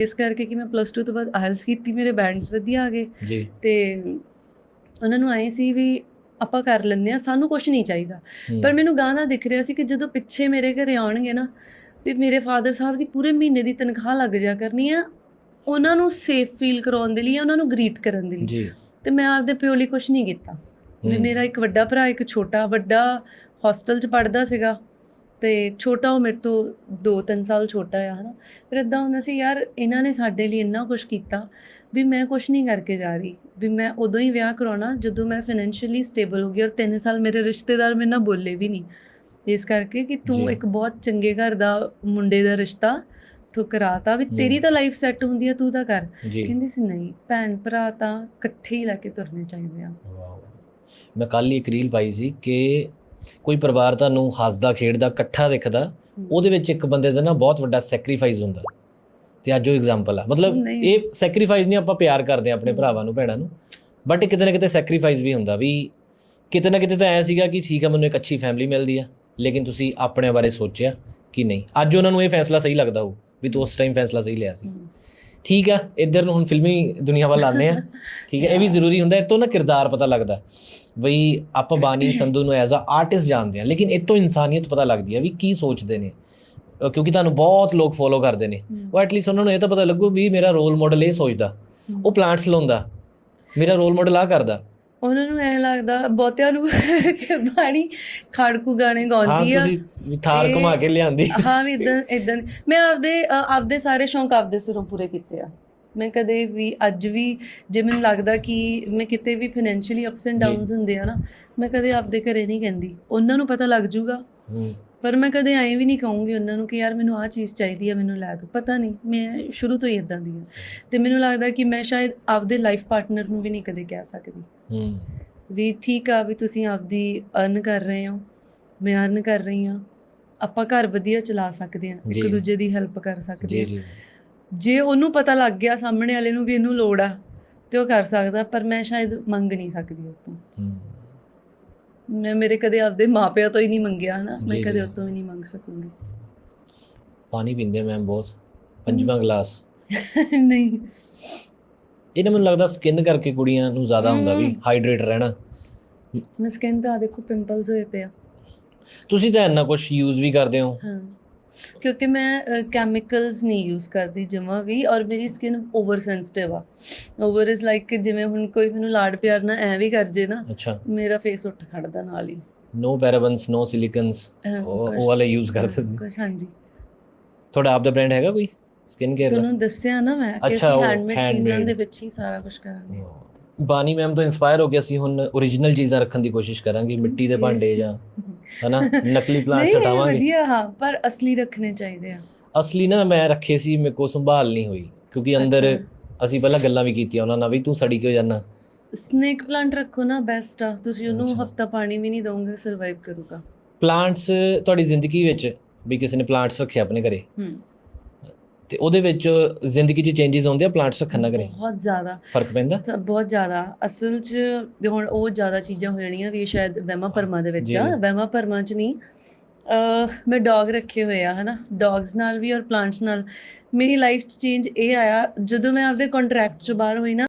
ਇਸ ਕਰਕੇ ਕਿ ਮੈਂ ਪਲੱਸ 2 ਤੋਂ ਬਾਅਦ ਆਇਲਸ ਕੀਤੀ ਮੇਰੇ ਬੈਂਡਸ ਵਧੀਆ ਆ ਗਏ। ਜੀ। ਤੇ ਉਹਨਾਂ ਨੂੰ ਆਏ ਸੀ ਵੀ ਆਪਾਂ ਕਰ ਲੈਂਦੇ ਆ ਸਾਨੂੰ ਕੁਝ ਨਹੀਂ ਚਾਹੀਦਾ। ਪਰ ਮੈਨੂੰ ਗਾਣਾ ਦਿਖ ਰਿਹਾ ਸੀ ਕਿ ਜਦੋਂ ਪਿੱਛੇ ਮੇਰੇ ਘਰੇ ਆਉਣਗੇ ਨਾ ਵੀ ਮੇਰੇ ਫਾਦਰ ਸਾਹਿਬ ਦੀ ਪੂਰੇ ਮਹੀਨੇ ਦੀ ਤਨਖਾਹ ਲੱਗ ਜਾ ਕਰਨੀ ਆ ਉਹਨਾਂ ਨੂੰ ਸੇਫ ਫੀਲ ਕਰਾਉਣ ਦੇ ਲਈ ਉਹਨਾਂ ਨੂੰ ਗ੍ਰੀਟ ਕਰਨ ਦੇ ਲਈ। ਜੀ। ਤੇ ਮੈਂ ਆਪਦੇ ਪਿਓ ਲਈ ਕੁਝ ਨਹੀਂ ਕੀਤਾ। ਵੀ। ਮੇਰਾ ਇੱਕ ਵੱਡਾ ਭਰਾ ਇੱਕ ਛੋਟਾ ਵੱਡਾ ਹੌਸਟਲ 'ਚ ਪੜਦਾ ਸੀਗਾ। ਤੇ ਛੋਟਾ ਉਹ ਮੇਰੇ ਤੋਂ 2-3 ਸਾਲ ਛੋਟਾ ਆ ਹਨਾ। ਫਿਰ ਇਦਾਂ ਹੁੰਦਾ ਸੀ ਯਾਰ ਇਹਨਾਂ ਨੇ ਸਾਡੇ ਲਈ ਇੰਨਾ ਕੁਝ ਕੀਤਾ ਵੀ ਮੈਂ ਕੁਝ ਨਹੀਂ ਕਰਕੇ ਜਾ ਰਹੀ ਵੀ ਮੈਂ ਉਦੋਂ ਹੀ ਵਿਆਹ ਕਰਾਉਣਾ ਜਦੋਂ ਮੈਂ ਫਾਈਨੈਂਸ਼ੀਅਲੀ ਸਟੇਬਲ ਹੋ ਗਈ ਔਰ 3 ਸਾਲ ਮੇਰੇ ਰਿਸ਼ਤੇਦਾਰ ਮੇਰੇ ਨਾਲ ਬੋਲੇ ਵੀ ਨਹੀਂ। ਇਸ ਕਰਕੇ ਕਿ। ਤੂੰ ਇੱਕ ਬਹੁਤ ਚੰਗੇ ਘਰ ਦਾ ਮੁੰਡੇ ਦਾ ਰਿਸ਼ਤਾ ਠੁਕਰਾਤਾ ਵੀ ਤੇਰੀ ਤਾਂ ਲਾਈਫ ਸੈੱਟ ਹੁੰਦੀ ਆ ਤੂੰ ਤਾਂ ਕਰ। ਕਹਿੰਦੀ ਸੀ ਨਹੀਂ ਭੈਣ ਭਰਾ ਤਾਂ ਇਕੱਠੇ ਹੀ ਲੈ ਕੇ ਤੁਰਨੇ ਚਾਹੀਦੇ ਆ। ਵਾਓ ਮੈਂ ਕੱਲ ਹੀ ਇੱਕ ਰੀਲ ਪਾਈ ਸੀ ਕਿ ਕੋਈ ਪਰਿਵਾਰ ਤੁਹਾਨੂੰ ਹੱਸਦਾ ਖੇਡਦਾ ਇਕੱਠਾ ਦਿਖਦਾ ਉਹਦੇ ਵਿੱਚ ਇੱਕ ਬੰਦੇ ਦਾ ਨਾ ਬਹੁਤ ਵੱਡਾ ਸੈਕਰੀਫਾਈਸ ਹੁੰਦਾ। ਤੇ ਅੱਜ ਉਹ ਐਗਜ਼ਾਮਪਲ ਆ। ਮਤਲਬ। ਇਹ ਸੈਕਰੀਫਾਈਸ ਨਹੀਂ ਆਪਾਂ ਪਿਆਰ ਕਰਦੇ ਆ ਆਪਣੇ ਭਰਾਵਾਂ ਨੂੰ ਭੈਣਾਂ ਨੂੰ। ਬਟ ਕਿਤੇ ਨਾ ਕਿਤੇ ਸੈਕਰੀਫਾਈਸ ਵੀ ਹੁੰਦਾ ਵੀ ਕਿਤੇ ਨਾ ਕਿਤੇ ਤਾਂ ਐ ਸੀਗਾ ਕਿ ਠੀਕ ਆ ਮੈਨੂੰ ਇੱਕ ਅੱਛੀ ਫੈਮਿਲੀ ਮਿਲਦੀ ਆ ਲੇਕਿਨ ਤੁਸੀਂ ਆਪਣੇ ਬਾਰੇ ਸੋਚਿਆ ਕਿ ਨਹੀਂ? ਅੱਜ ਉਹਨਾਂ ਨੂੰ ਇਹ ਫੈਸਲਾ ਸਹੀ ਲੱਗਦਾ ਹੋਊ ਵੀ ਤੂੰ ਉਸ ਟਾਈਮ ਫੈਸਲਾ ਸਹੀ ਲਿਆ ਸੀ। ਠੀਕ ਆ ਇੱਧਰ ਨੂੰ ਹੁਣ ਫਿਲਮੀ ਦੁਨੀਆ ਵੱਲ ਆਉਂਦੇ ਆ ਠੀਕ ਹੈ ਇਹ ਵੀ ਜ਼ਰੂਰੀ ਹੁੰਦਾ ਇਹ ਤੋਂ ਨਾ ਕਿਰਦਾਰ ਪਤਾ ਲੱਗਦਾ। ਬਈ ਆਪਾਂ ਬਾਨੀ ਸੰਧੂ ਨੂੰ ਐਜ਼ ਅ ਆਰਟਿਸਟ ਜਾਣਦੇ ਆ ਲੇਕਿਨ ਇਹ ਤੋਂ ਇਨਸਾਨੀਅਤ ਪਤਾ ਲੱਗਦੀ ਆ ਵੀ ਕੀ ਸੋਚਦੇ ਨੇ। ਕਿਉਂਕਿ ਤੁਹਾਨੂੰ ਬਹੁਤ ਲੋਕ ਫੋਲੋ ਕਰਦੇ ਨੇ। ਉਹ ਐਟਲੀਸਟ ਉਹਨਾਂ ਨੂੰ ਇਹ ਤਾਂ ਪਤਾ ਲੱਗੂ ਵੀ ਮੇਰਾ ਰੋਲ ਮਾਡਲ ਇਹ ਸੋਚਦਾ। ਉਹ ਪਲਾਂਟਸ ਲਾਉਂਦਾ। ਮੇਰਾ ਰੋਲ ਮਾਡਲ ਆ ਕਰਦਾ। ਉਹਨਾਂ ਨੂੰ ਐ ਲੱਗਦਾ ਬਹੁਤਿਆਂ ਨੂੰ ਕਿ ਬਾਣੀ ਖੜਕੂ ਗਾਣੇ ਹਾਂ ਗਾਉਂਦੀ ਆ। ਤੁਸੀਂ ਵੀ ਥਾਰ ਘੁਮਾ ਕੇ ਲਿਆਂਦੀ। ਹਾਂ ਵੀ ਇਦਾਂ ਇਦਾਂ ਮੈਂ ਆਪਦੇ ਆਪਦੇ ਸਾਰੇ ਸ਼ੌਂਕ ਆਪਦੇ ਸਿਰੋਂ ਪੂਰੇ ਕੀਤੇ ਆ। ਮੈਂ ਕਦੇ ਵੀ ਅੱਜ ਵੀ ਜੇ ਮੈਨੂੰ ਲੱਗਦਾ ਕਿ ਮੈਂ ਕਿਤੇ ਵੀ ਫਾਈਨੈਂਸ਼ੀਅਲੀ ਅਪਸ ਐਂਡ ਡਾਊਨਸ ਹੁੰਦੇ ਆ ਨਾ ਮੈਂ ਕਦੇ ਆਪਦੇ ਘਰੇ ਨਹੀਂ ਕਹਿੰਦੀ। ਉਹਨਾਂ ਨੂੰ ਪਤਾ ਲੱਗ ਜੂਗਾ। ਹੂੰ। ਪਰ ਮੈਂ ਕਦੇ ਐਂ ਵੀ ਨਹੀਂ ਕਹੂੰਗੀ ਉਹਨਾਂ ਨੂੰ ਕਿ ਯਾਰ ਮੈਨੂੰ ਆਹ ਚੀਜ਼ ਚਾਹੀਦੀ ਆ ਮੈਨੂੰ ਲੈ ਦਿਓ ਪਤਾ ਨਹੀਂ ਮੈਂ ਸ਼ੁਰੂ ਤੋਂ ਹੀ ਇਦਾਂ ਦੀ ਹਾਂ। ਤੇ ਮੈਨੂੰ ਲੱਗਦਾ ਕਿ ਮੈਂ ਸ਼ਾਇਦ ਆਪਦੇ ਲਾਈਫ ਪਾਰਟਨਰ ਨੂੰ ਵੀ ਨਹੀਂ ਕਦੇ ਕਹਿ ਸਕਦੀ। ਹੂੰ। ਵੀ ਠੀਕ ਆ ਵੀ ਤੁਸੀਂ ਆਪਦੀ ਅਰਨ ਕਰ ਰਹੇ ਹੋ ਮੈਂ ਅਰਨ ਕਰ ਰਹੀ ਹਾਂ ਆਪਾਂ ਘਰ ਵਧੀਆ ਚਲਾ ਸਕਦੇ ਹਾਂ। ਇੱਕ ਦੂਜੇ ਦੀ ਹੈਲਪ ਕਰ ਸਕਦੇ ਹਾਂ। ਜੀ। ਜੇ ਉਹਨੂੰ ਪਤਾ ਲੱਗ ਗਿਆ ਸਾਹਮਣੇ ਵਾਲੇ ਨੂੰ ਵੀ ਇਹਨੂੰ ਲੋੜ ਆ ਤੇ ਉਹ ਕਰ ਸਕਦਾ ਪਰ ਮੈਂ ਸ਼ਾਇਦ ਮੰਗ ਨਹੀਂ ਸਕਦੀ ਉਹ ਤੋਂ ਹੂੰ। ਮੈਂ ਮੇਰੇ ਕਦੇ ਆਪਦੇ ਮਾਪਿਆਂ ਤੋਂ ਹੀ ਨਹੀਂ ਮੰਗਿਆ ਹਨਾ। ਮੈਂ ਜੀ, ਕਦੇ ਜੀ। ਉਹ ਤੋਂ ਵੀ ਨਹੀਂ ਮੰਗ ਸਕੂੰਗੀ। ਪਾਣੀ ਪੀਂਦੇ ਮੈਮ ਬਹੁਤ। ਪੰਜਵਾਂ ਗਲਾਸ। ਨਹੀਂ। ਇਹ ਨਾ ਮੈਨੂੰ ਲੱਗਦਾ ਸਕਿਨ ਕਰਕੇ ਕੁੜੀਆਂ ਨੂੰ ਜ਼ਿਆਦਾ ਹੁੰਦਾ ਵੀ ਹਾਈਡਰੇਟ ਰਹਿਣਾ। ਮੈਂ ਸਕਿਨ ਤਾਂ ਆਹ ਦੇਖੋ ਪਿੰਪਲਸ ਹੋਏ ਪਿਆ ਤੁਸੀਂ ਤਾਂ ਇੰਨਾ ਕੁਝ ਯੂਜ਼ ਵੀ ਕਰਦੇ ਹੋ। ਹਾਂ। ਕਿਉਂਕਿ ਮੈਂ ਕੈਮੀਕਲਸ ਨਹੀਂ ਯੂਜ਼ ਕਰਦੀ ਜਮਾ ਵੀ ਔਰ ਮੇਰੀ ਸਕਿਨ ਓਵਰ ਸੈਂਸਿਟਿਵ ਆ। ਓਵਰ ਇਜ਼ ਲਾਈਕ ਜਿਵੇਂ ਹੁਣ ਕੋਈ ਮੈਨੂੰ ਲਾਡ ਪਿਆਰ ਨਾਲ ਐ ਵੀ ਕਰ ਜੇ ਨਾ ਅੱਛਾ। ਮੇਰਾ ਫੇਸ ਉੱਠ ਖੜਦਾ ਨਾਲ ਹੀ। ਨੋ ਪੈਰਾਬਨਸ ਨੋ ਸਿਲੀਕਨਸ ਉਹ ਵਾਲੇ ਯੂਜ਼ ਕਰਦੇ ਸੀ। ਕੁਛ ਹਾਂਜੀ। ਤੁਹਾਡਾ ਆਪ ਦਾ ਬ੍ਰਾਂਡ ਹੈਗਾ ਕੋਈ ਸਕਿਨ ਕੇਅਰ ਦਾ? ਤੁਹਾਨੂੰ ਦੱਸਿਆ ਨਾ ਮੈਂ ਕਿ ਅਸੀਂ ਹੈਂਡਮੇਡ ਚੀਜ਼ਾਂ। ਦੇ ਵਿੱਚ ਹੀ ਸਾਰਾ ਕੁਝ ਕਰਾਂਗੇ। ਬਾਨੀ ਮੈਮ ਤੋਂ ਇਨਸਪਾਇਰ ਹੋ ਕੇ ਅਸੀਂ ਹੁਣ origignal ਚੀਜ਼ਾਂ ਰੱਖਣ ਦੀ ਕੋਸ਼ਿਸ਼ ਕਰਾਂਗੇ ਮਿੱਟੀ ਦੇ ਭਾਂਡੇ ਜਾਂ ਹਨਾ ਨਕਲੀ ਪਲਾਂਟਸ ਨਹੀਂ ਵਧੀਆ ਹਾਂ ਪਰ ਅਸਲੀ ਰੱਖਣੇ ਚਾਹੀਦੇ ਆ। ਅਸਲੀ ਨਾ ਮੈਂ ਰੱਖੇ ਸੀ ਮੇਰੇ ਕੋ ਸੰਭਾਲ ਨਹੀਂ ਹੋਈ ਕਿਉਂਕਿ ਅੰਦਰ ਅਸੀਂ ਪਹਿਲਾਂ ਗੱਲਾਂ ਵੀ ਕੀਤੀਆਂ ਉਹਨਾਂ ਨਾਲ ਵੀ ਤੂੰ ਸੜੀ ਕਿਉਂ ਜਾਣਾ ਸਨੇਕ ਪਲਾਂਟ ਰੱਖੋ ਨਾ ਬੈਸਟ ਆ। ਤੁਸੀਂ ਉਹਨੂੰ ਹਫਤਾ ਪਾਣੀ ਵੀ ਨਹੀਂ ਦੋਗੇ ਸਰਵਾਈਵ ਕਰੂਗਾ। ਪਲਾਂਟਸ ਤੁਹਾਡੀ ਜ਼ਿੰਦਗੀ ਵਿੱਚ ਵੀ ਕਿਸੇ ਨੇ ਪਲਾਂਟਸ ਰੱਖਿਆ ਆਪਣੇ ਘਰੇ? ਹੂੰ। ਤੇ ਉਹਦੇ ਵਿੱਚ ਜ਼ਿੰਦਗੀ 'ਚ ਚੇਂਜਸ ਆਉਂਦੇ ਆ ਪਲਾਂਟਸ ਰੱਖਣ ਨਾਲ ਘਰੇ ਬਹੁਤ ਜ਼ਿਆਦਾ। ਫ਼ਰਕ ਪੈਂਦਾ? ਤਾਂ ਬਹੁਤ ਜ਼ਿਆਦਾ। ਅਸਲ 'ਚ ਹੁਣ ਉਹ ਜ਼ਿਆਦਾ ਚੀਜ਼ਾਂ ਹੋ ਜਾਣੀਆਂ ਵੀ ਸ਼ਾਇਦ ਵਹਿਮਾਂ ਭਰਮਾਂ ਦੇ ਵਿੱਚ ਆ। ਵਹਿਮਾਂ ਭਰਮਾਂ 'ਚ ਨਹੀਂ। ਮੈਂ ਡੌਗ ਰੱਖੇ ਹੋਏ ਆ ਹਨਾ? ਡੌਗਸ ਨਾਲ ਵੀ ਔਰ ਪਲਾਂਟਸ ਨਾਲ। ਮੇਰੀ ਲਾਈਫ 'ਚ ਚੇਂਜ ਇਹ ਆਇਆ ਜਦੋਂ ਮੈਂ ਆਪਦੇ ਕੰਟਰੈਕਟ 'ਚੋਂ ਬਾਹਰ ਹੋਈ ਨਾ